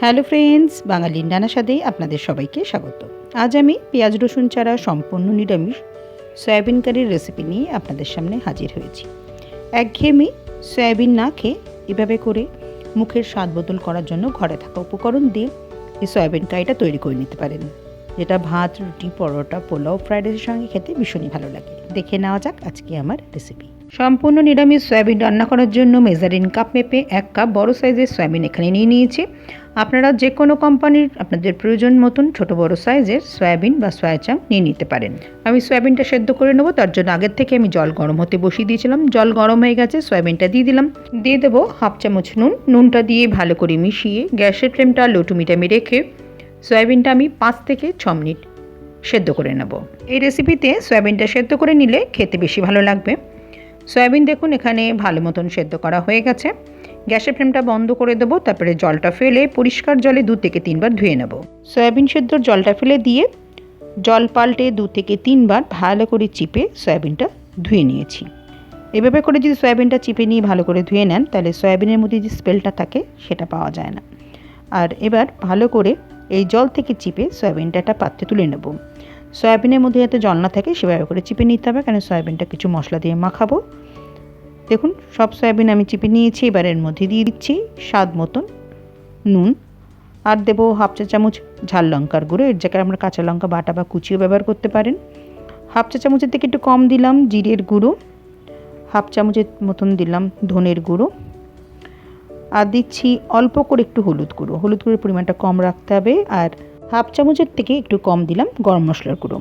Hello friends বাঙালির নানা স্বাদেই আপনাদের সবাইকে স্বাগত। আজ আমি পেঁয়াজ, রসুন ছাড়া সম্পূর্ণ নিরামিষ সয়াবিন কারির রেসিপি নিয়ে আপনাদের সামনে হাজির হয়েছি। একঘেয়েমি সয়াবিন না খেয়ে এভাবে করে মুখের স্বাদ বদল করার জন্য ঘরে থাকা উপকরণ দিয়ে এই সয়াবিন কারিটা তৈরি করে নিতে পারেন। যেটা ভাত, রুটি, পরোটা, পোলাও ফ্রাইড রাইসের সঙ্গে খেতে ভীষণই ভালো লাগে। দেখে নেওয়া যাক আজকে আমার রেসিপি সম্পূর্ণ নিরামিষ সয়াবিন রান্না করার জন্য মেজারিন কাপ মেপে এক কাপ বড় সাইজের সয়াবিন এখানে নিয়ে নিয়েছি। আপনারা যে কোনো কোম্পানির আপনাদের প্রয়োজন মতন ছোট বড় সাইজের সয়াবিন বা সয়া চাং নিয়ে নিতে পারেন। আমি সয়াবিনটা সেদ্ধ করে নেব, তার জন্য আগের থেকে আমি জল গরম হতে বসিয়ে দিয়েছিলাম। জল গরম হয়ে গেছে, সয়াবিনটা দিয়ে দিলাম। দিয়ে দেবো হাফ চামচ নুন। নুনটা দিয়ে ভালো করে মিশিয়ে গ্যাসের ফ্লেমটা লো টু মিডিয়ামে রেখে সয়াবিনটা আমি পাঁচ থেকে ছ মিনিট সেদ্ধ করে নেব। এই রেসিপিতে সয়াবিনটা সেদ্ধ করে নিলে খেতে বেশি ভালো লাগবে। সয়াবিন দেখুন, এখানে ভালো মতন সেদ্ধ করা হয়ে গেছে। গ্যাসের ফ্লেমটা বন্ধ করে দেবো, তারপরে জলটা ফেলে পরিষ্কার জলে দু থেকে তিনবার ধুয়ে নেব। সয়াবিন সেদ্ধর জলটা ফেলে দিয়ে জল পাল্টে দু থেকে তিনবার ভালো করে চিপে সয়াবিনটা ধুয়ে নিয়েছি। এভাবে করে যদি সয়াবিনটা চিপে নিয়ে ভালো করে ধুয়ে নেন, তাহলে সয়াবিনের মধ্যে যে স্পেলটা থাকে, সেটা পাওয়া যায় না। আর এবার ভালো করে এই জল থেকে চিপে সয়াবিনটা একটা পাত্রে তুলে নেব। সয়াবিনের মধ্যে যাতে জল না থাকে সেভাবে করে চিপে নিতে হবে কারণ সয়াবিনটা কিছু মশলা দিয়ে মাখাবো। দেখুন, সব সয়াবিন আমি চিপে নিয়েছি, এবার এর মধ্যে দিয়ে দিচ্ছি স্বাদ মতন নুন, আর দেবো হাফ চা চামচ ঝাল লঙ্কার গুঁড়ো, এর জায়গায় আমরা কাঁচা লঙ্কা বাটা বা কুচিও ব্যবহার করতে পারেন। হাফ চা চামচের থেকে একটু কম দিলাম জিরের গুঁড়ো, হাফ চামচের মতন দিলাম ধনের গুঁড়ো, আর দিচ্ছি অল্প করে একটু হলুদ গুঁড়ো। হলুদ গুঁড়োর পরিমাণটা কম রাখতে হবে, আর হাফ চামচের থেকে একটু কম দিলাম গরম মশলার গুঁড়ো।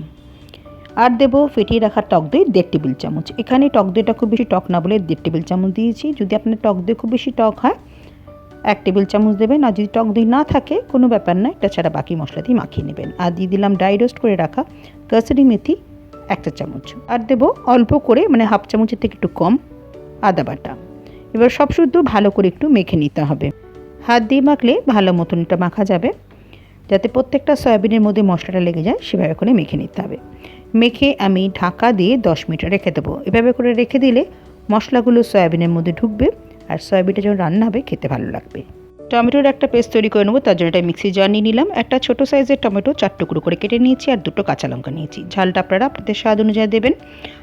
আর দেবো ফেটিয়ে রাখা টক দই দেড় টেবিল চামচ। এখানে টক দইটা খুব বেশি টক না বলে দেড় টেবিল চামচ দিয়েছি। যদি আপনার টক দই খুব বেশি টক হয়, এক টেবিল চামচ দেবেন। আর যদি টক দই না থাকে, কোনো ব্যাপার না এটা ছাড়া বাকি মশলা দিয়ে মাখিয়ে নেবেন। আর দিয়ে দিলাম ড্রাই রোস্ট করে রাখা কাসুরি মেথি একটা চামচ। আর দেবো অল্প করে মানে হাফ চামচের থেকে একটু কম আদা বাটা। এবার সব শুদ্ধ ভালো করে একটু মেখে নিতে হবে। হাত দিয়ে মাখলে ভালো মতন এটা মাখা যাবে। যাতে প্রত্যেকটা সয়াবিনের মধ্যে মশলাটা লেগে যায়, সেভাবে করে মেখে নিতে হবে। মেখে আমি ঢাকা দিয়ে দশ মিনিট রেখে দেবো। এভাবে করে রেখে দিলে মশলাগুলো সয়াবিনের মধ্যে ঢুকবে আর সয়াবিনটা যখন রান্না হবে, খেতে ভালো লাগবে। টমেটোর একটা পেস্ট তৈরি করে নেব, তার জন্য একটা মিক্সি জার নিয়ে নিলাম। একটা ছোটো সাইজের টমেটো চার টুকরো করে কেটে নিয়েছি আর দুটো কাঁচা লঙ্কা নিয়েছি। ঝালটা আপনারা আপনাদের স্বাদ অনুযায়ী দেবেন।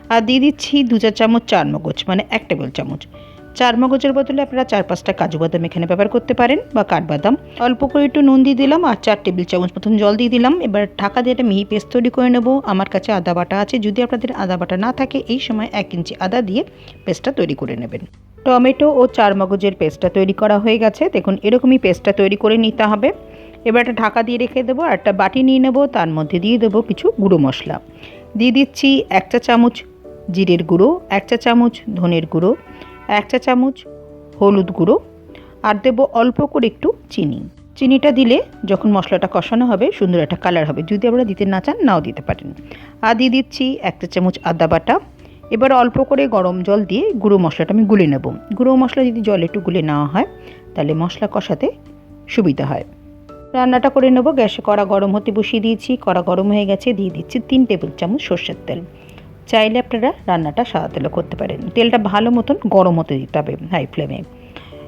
আর দিয়ে দিচ্ছি দু চার চামচ চার মগজ মানে এক টেবিল চামচ। চার মগজের বদলে আপনারা চার পাঁচটা কাজু বাদাম এখানে ব্যবহার করতে পারেন বা কাঠবাদাম। অল্প করে একটু নুন দিয়ে দিলাম আর চার টেবিল চামচ মতন জল দিয়ে দিলাম। এবার ঢাকা দিয়ে একটা মিহি পেস্ট তৈরি করে নেব। আমার কাছে আদা বাটা আছে। যদি আপনাদের আদা বাটা না থাকে, এই সময় এক ইঞ্চি আদা দিয়ে পেস্টটা তৈরি করে নেবেন। টমেটো ও চার মগজের পেস্টটা তৈরি করা হয়ে গেছে। দেখুন, এরকমই পেস্টটা তৈরি করে নিতে হবে। এবার একটা ঢাকা দিয়ে রেখে দেবো আর একটা বাটি নিয়ে নেব। তার মধ্যে দিয়ে দেবো কিছু গুঁড়ো মশলা। দিয়ে দিচ্ছি এক চা চামচ জিরের গুঁড়ো, এক চা চামচ ধনের গুঁড়ো এক চা চামচ হলুদ গুঁড়ো আর দেবো অল্প করে একটু চিনি। চিনিটা দিলে যখন মশলাটা কষানো হবে, সুন্দর একটা কালার হবে। যদি আমরা দিতে না চান, নাও দিতে পারেন। আর দিয়ে দিচ্ছি এক চা চামচ আদা বাটা। এবার অল্প করে গরম জল দিয়ে গুঁড়ো মশলাটা আমি গুলে নেব। গুঁড়ো মশলা যদি জল একটু গুলে নেওয়া হয়, তাহলে মশলা কষাতে সুবিধা হয়। রান্নাটা করে নেব। গ্যাসে কড়া গরম হতে বসিয়ে দিয়েছি। কড়া গরম হয়ে গেছে। দিয়ে দিচ্ছি তিন টেবিল চামচ সর্ষের তেল। চাইলে আপনারা রান্নাটা সাদা তেলও করতে পারেন। তেলটা ভালো মতন গরম হতে দিতে হবে হাই ফ্লেমে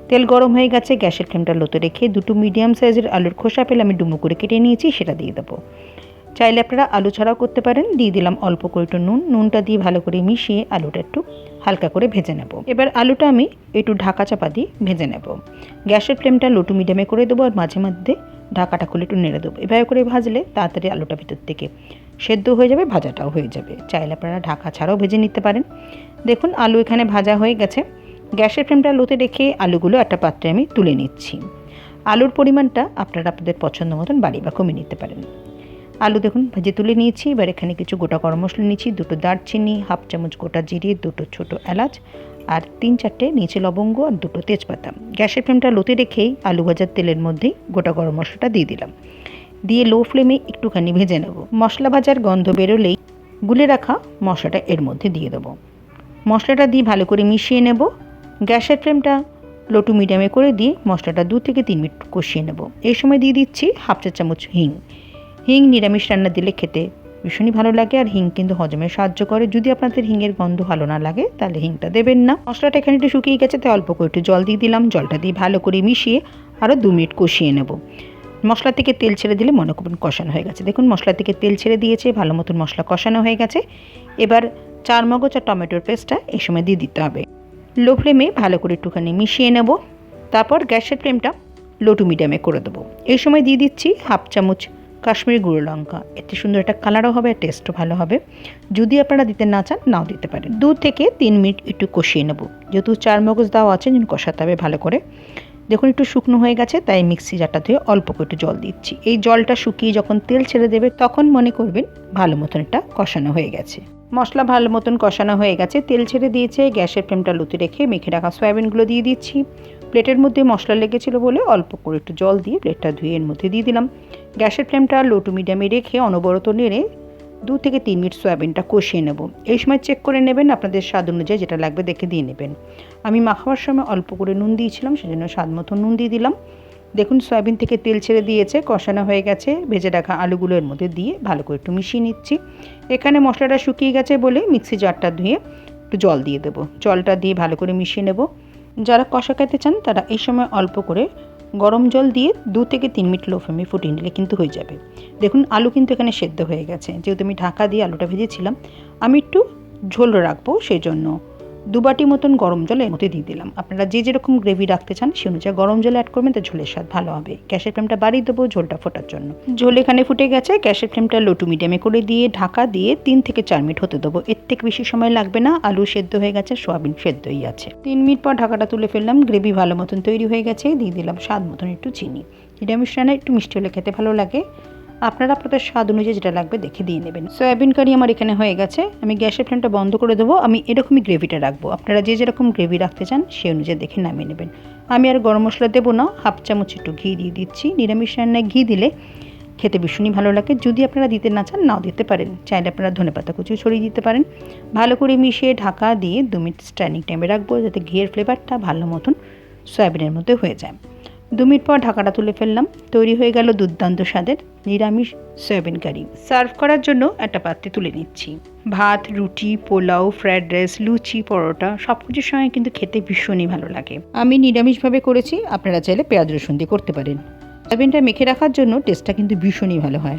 তেল গরম হয়ে গেছে, গ্যাসের ফ্লেমটা লোতে রেখে দুটো মিডিয়াম সাইজের আলুর খোসা পেলে আমি ডুমো করে কেটে নিয়েছি, সেটা দিয়ে দেবো। চাইলে আপনারা আলু ছাড়াও করতে পারেন, দিয়ে দিলাম অল্প করে একটু নুন। নুনটা দিয়ে ভালো করে মিশিয়ে আলুটা একটু হালকা করে ভেজে নেব। এবার আলুটা আমি একটু ঢাকা চাপা দিয়ে ভেজে নেব। গ্যাসের ফ্লেমটা লোটু মিডিয়ামে করে দেবো, আর মাঝে মধ্যে ঢাকাটা খুলে একটু নেড়ে দেবো। এভাবে করে ভাজলে তাড়াতাড়ি আলুটা ভিতর থেকে সেদ্ধ হয়ে যাবে, ভাজাটাও হয়ে যাবে। চাইলে আপনারা ঢাকা ছাড়াও ভেজে নিতে পারেন। দেখুন, আলু এখানে ভাজা হয়ে গেছে। গ্যাসের ফ্লেমটা লোতে রেখে আলুগুলো একটা পাত্রে আমি তুলে নিচ্ছি। আলুর পরিমাণটা আপনারা আপনাদের পছন্দ মতন বাড়ি বা কমিয়ে নিতে পারেন। আলু দেখুন, ভেজে তুলে নিয়েছি। এবার এখানে কিছু গোটা গরম মশলা নিয়েছি, দুটো দারচিনি, হাফ চামচ গোটা জিরে, দুটো ছোট এলাচ আর তিন চারটে নিচে লবঙ্গ আর দুটো তেজপাতা। গ্যাসের ফ্লেমটা লোতে রেখেই আলু ভাজার তেলের মধ্যেই গোটা গরম মশলাটা দিয়ে দিলাম। দিয়ে লো ফ্লেমে একটুখানি ভেজে নেব। মশলা ভাজার গন্ধ বেরোলেই গুলে রাখা মশলাটা এর মধ্যে দিয়ে দেবো। মশলাটা দিয়ে ভালো করে মিশিয়ে নেব। গ্যাসের ফ্লেমটা লো টু মিডিয়ামে করে দিয়ে মশলাটা দু থেকে তিন মিনিট কষিয়ে নেব। এই সময় দিয়ে দিচ্ছি হাফ চা চামচ হিং। হিং নিরামিষ রান্না দিলে খেতে ভীষণই ভালো লাগে আর হিং কিন্তু হজমে সাহায্য করে। যদি আপনাদের হিংয়ের গন্ধ ভালো না লাগে, তাহলে হিংটা দেবেন না। মশলাটা এখানে একটু শুকিয়ে গেছে, তাই অল্প করে একটু জল দিয়ে দিলাম। জলটা দিয়ে ভালো করে মিশিয়ে আরও দু মিনিট কষিয়ে নেব। মশলা থেকে তেল ছেড়ে দিলে মনে করবেন কষানো হয়ে গেছে। দেখুন, মশলা থেকে তেল ছেড়ে দিয়েছে, ভালো মতন মশলা কষানো হয়ে গেছে। এবার চার মগজ আর টমেটোর পেস্টটা এই সময় দিয়ে দিতে হবে। লো ফ্লেমে ভালো করে একটুখানি মিশিয়ে নেব। তারপর গ্যাসের ফ্লেমটা লো টু মিডিয়ামে করে দেবো। এই সময় দিয়ে দিচ্ছি হাফ চামচ কাশ্মীরি গুঁড়ো লঙ্কা। এতে সুন্দর একটা কালারও হবে আর টেস্টও ভালো হবে। যদি আপনারা দিতে না চান, নাও দিতে পারেন। দু থেকে তিন মিনিট একটু কষিয়ে নেব। যেহেতু চার মগজ দেওয়া আছে যেন কষাতে হবে ভালো করে। দেখুন একটু শুকনো হয়ে গেছে, তাই মিক্সি জারটা ধুয়ে অল্প একটু জল দিচ্ছি। এই জলটা শুকিয়ে যখন তেল ছেড়ে দেবে, তখন মনে করবেন ভালো মতন এটা কষানো হয়ে গেছে। মশলা ভালো মতন কষানো হয়ে গেছে, তেল ছেড়ে দিয়েছে, গ্যাসের ফ্লেমটা লুতে রেখে মেখে রাখা সয়াবিনগুলো দিয়ে দিচ্ছি। প্লেটের মধ্যে মশলা লেগেছিল বলে অল্প করে একটু জল দিয়ে প্লেটটা ধুয়ে এর মধ্যে দিয়ে দিলাম। গ্যাসের ফ্লেমটা লো টু মিডিয়ামে রেখে অনবরত নেড়ে দু থেকে তিন মিনিট সয়াবিনটা কষিয়ে নেব। এই সময় চেক করে নেবেন, আপনাদের স্বাদ অনুযায়ী যেটা লাগবে দেখে দিয়ে নেবেন। আমি মাখাবার সময় অল্প করে নুন দিয়েছিলাম, সেজন্য স্বাদ মতো নুন দিয়ে দিলাম। দেখুন, সয়াবিন থেকে তেল ছেড়ে দিয়েছে, কষানো হয়ে গেছে, ভেজে রাখা আলুগুলো এর মধ্যে দিয়ে ভালো করে একটু মিশিয়ে নিচ্ছি। এখানে মশলাটা শুকিয়ে গেছে বলে মিক্সি জারটা ধুয়ে একটু জল দিয়ে দেবো। জলটা দিয়ে ভালো করে মিশিয়ে নেব। যারা কষা খেতে চান, তারা এই সময় অল্প করে গরম জল দিয়ে দু থেকে তিন মিনিট লো ফ্লেমে ফুটিয়ে নিলে কিন্তু হয়ে যাবে। দেখুন, আলু কিন্তু এখানে সেদ্ধ হয়ে গেছে। যেহেতু আমি ঢাকা দিয়ে আলুটা ভেজেছিলাম, আমি একটু ঝোল রাখব সেই জন্য দু বাটি মতন গরম জল এর মধ্যে দিয়ে দিলাম। আপনারা যে যেরকম গ্রেভি রাখতে চান, সে অনুযায়ী গরম জল অ্যাড করবেন তো ঝোলের স্বাদ ভালো হবে। গ্যাসের ফ্লেমটা বাড়িয়ে দেবো ঝোলটা ফোটার জন্য। ঝোল এখানে ফুটে গেছে, গ্যাসের ফ্লেমটা লো টু মিডিয়ামে করে দিয়ে, ঢাকা দিয়ে তিন থেকে চার মিনিট হতে দেবো। এর থেকে বেশি সময় লাগবে না, আলু সেদ্ধ হয়ে গেছে, সোয়াবিন সেদ্ধই আছে। তিন মিনিট পর ঢাকাটা তুলে ফেললাম গ্রেভি ভালো মতন তৈরি হয়ে গেছে, দিয়ে দিলাম স্বাদ মতন একটু চিনি। নিরামিষ রান্না একটু মিষ্টি হলে খেতে ভালো লাগে। আপনারা আপনাদের স্বাদ অনুযায়ী যেটা লাগবে দেখে দিয়ে নেবেন। সয়াবিন কারি আমার এখানে হয়ে গেছে। আমি গ্যাসের ফ্লেমটা বন্ধ করে দেবো। আমি এরকমই গ্রেভিটা রাখব। আপনারা যে যেরকম গ্রেভি রাখতে চান সেই অনুযায়ী দেখে নামিয়ে নেবেন। আমি আর গরম মশলা দেবো না। হাফ চামচ একটু ঘি দিয়ে দিচ্ছি। নিরামিষ রান্নায় ঘি দিলে খেতে ভীষণই ভালো লাগে। যদি আপনারা দিতে না চান, নাও দিতে পারেন। চাইলে আপনারা ধনে পাতা কুচিও ছড়িয়ে দিতে পারেন। ভালো করে মিশিয়ে ঢাকা দিয়ে দু মিনিট স্ট্যান্ডিং টাইমে রাখব যাতে ঘিয়ের ফ্লেভারটা ভালো মতন সয়াবিনের মধ্যে হয়ে যায়। দু মিনিট পর ঢাকাটা তুলে ফেললাম। তৈরি হয়ে গেল দুর্দান্ত স্বাদের নিরামিষ সয়াবিন কারি। সার্ভ করার জন্য একটা পাত্রে তুলে নিচ্ছি। ভাত, রুটি, পোলাও, ফ্রায়েড রাইস, লুচি, পরোটা সব কিছুর সঙ্গে কিন্তু খেতে ভীষণই ভালো লাগে। আমি নিরামিষভাবে করেছি, আপনারা চাইলে পেঁয়াজ রসুন দিয়ে করতে পারেন। সয়াবিনটা মেখে রাখার জন্য টেস্টটা কিন্তু ভীষণই ভালো হয়।